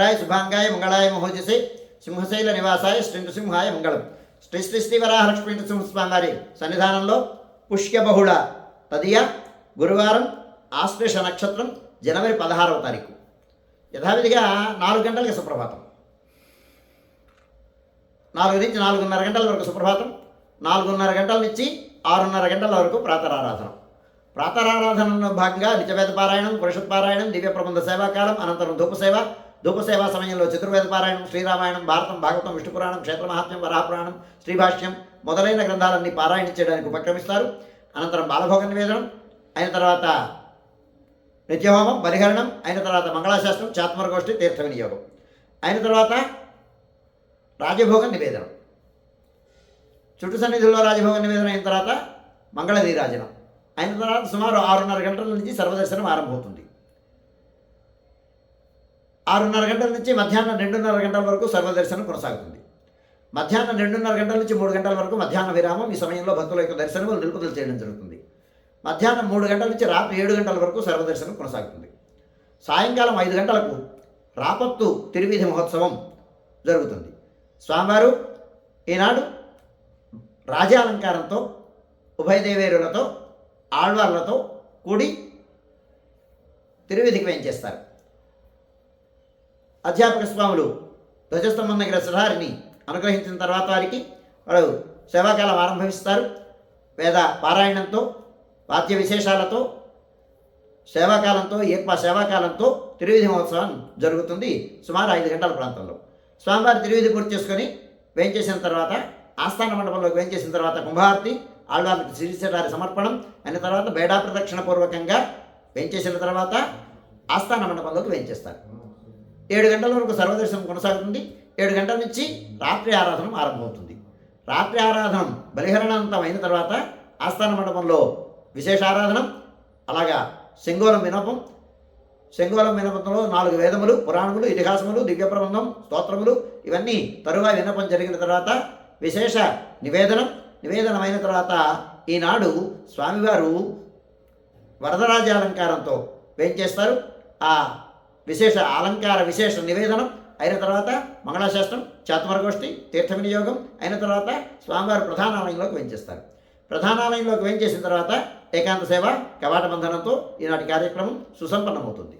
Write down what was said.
రాయ శుభాంగాయ మంగళాయ మహోజసే. సింహశైల నివాసాయ శ్రీ నృసింహాయ మంగళం. శ్రీ శ్రీ శ్రీ వరాహలక్ష్మీ నృసింహస్వామివారి సన్నిధానంలో పుష్యబహుళ తదియ గురువారం ఆశ్లేష నక్షత్రం జనవరి పదహారవ తారీఖు. యథావిధిగా నాలుగు గంటలకి సుప్రభాతం. నాలుగు నుంచి నాలుగున్నర గంటల వరకు సుప్రభాతం. నాలుగున్నర గంటల నుంచి ఆరున్నర గంటల వరకు ప్రాతరారాధన. ప్రాతరారాధనలో భాగంగా నిత్యవేద పారాయణం పురుషత్ పారాయణం దివ్య ప్రబంధ సేవాకాలం అనంతరం ధూపసేవ ధూపసేవ సమయంలో చతుర్వేద పారాయణం శ్రీరామాయణం భారతం భాగవతం విష్ణుపురాణం క్షేత్రమహాత్మ్యం క్షేత్ర వరాపురాణం శ్రీభాష్యం మొదలైన గ్రంథాలన్నీ పారాయణ చేయడానికి ఉపక్రమిస్తారు. అనంతరం బాలభోగ నివేదనం అయిన తర్వాత నిత్యహోమం బలిహరణం అయిన తర్వాత మంగళాశాస్త్రం చాత్మరగోష్ఠి తీర్థ వినియోగం. అయిన తర్వాత రాజభోగ నివేదనం. చుట్టు సన్నిధుల్లో రాజభోగ నివేదన అయిన తర్వాత మంగళ నీరాజనం అయిన తర్వాత సుమారు ఆరున్నర గంటల నుంచి సర్వదర్శనం ఆరంభమవుతుంది. ఆరున్నర గంటల నుంచి మధ్యాహ్నం రెండున్నర గంటల వరకు సర్వదర్శనం కొనసాగుతుంది. మధ్యాహ్నం రెండున్నర గంటల నుంచి మూడు గంటల వరకు మధ్యాహ్న విరామం ఈ సమయంలో భక్తుల యొక్క దర్శనము నిలుపుదల చేయడం జరుగుతుంది. మధ్యాహ్నం మూడు గంటల నుంచి రాత్రి ఏడు గంటల వరకు సర్వదర్శనం కొనసాగుతుంది. సాయంకాలం ఐదు గంటలకు రాపత్తు తిరువీధి మహోత్సవం జరుగుతుంది. స్వామివారు ఈనాడు రాజాలంకారంతో ఉభయదేవేరులతో ఆళ్వార్లతో కూడి తిరువిధికి వేయించేస్తారు అధ్యాపక స్వాములు ధ్వజస్తంభం దగ్గర సుధారిని అనుగ్రహించిన తర్వాత వారికి వాడు సేవాకాలం ఆరంభిస్తారు. వేద పారాయణంతో వాద్య విశేషాలతో సేవాకాలంతో ఎక్కువ సేవాకాలంతో త్రివిధి మహోత్సవం జరుగుతుంది సుమారు ఐదు గంటల ప్రాంతంలో. స్వామివారి త్రివిధి పూర్తి చేసుకొని వేయించేసిన తర్వాత ఆస్థాన మండపంలోకి వేయించేసిన తర్వాత కుంభారతి ఆళ్వారికి శ్రీశటారి సమర్పణం అయిన తర్వాత బేడా ప్రదక్షిణ పూర్వకంగా వేయించేసిన తర్వాత ఆస్థాన మండపంలోకి వేయించేస్తారు ఏడు గంటల వరకు సర్వదర్శనం కొనసాగుతుంది. ఏడు గంటల నుంచి రాత్రి ఆరాధన ఆరంభమవుతుంది. రాత్రి ఆరాధనం బలిహరణాంతం అయిన తర్వాత ఆస్థాన మండపంలో విశేష ఆరాధనం అలాగా శంగోలం వినపం. శంగోలం వినపంలో నాలుగు వేదములు పురాణములు ఇతిహాసములు దివ్య ప్రబంధం స్తోత్రములు ఇవన్నీ తరువాత వినపం జరిగిన తర్వాత విశేష నివేదనం. నివేదనమైన తర్వాత ఈనాడు స్వామివారు వరదరాజాలంకారంతో వేయించేస్తారు ఆ విశేష అలంకార విశేష నివేదనం అయిన తర్వాత మంగళాశాస్త్రం చాతుమరగోష్ఠి తీర్థ వినియోగం అయిన తర్వాత స్వామివారు ప్రధానాలయంలోకి వెంచేస్తారు. ప్రధానాలయంలోకి వెంచేసిన తర్వాత ఏకాంత సేవ కవాట బంధనంతో ఈనాటి కార్యక్రమం సుసంపన్నమవుతుంది.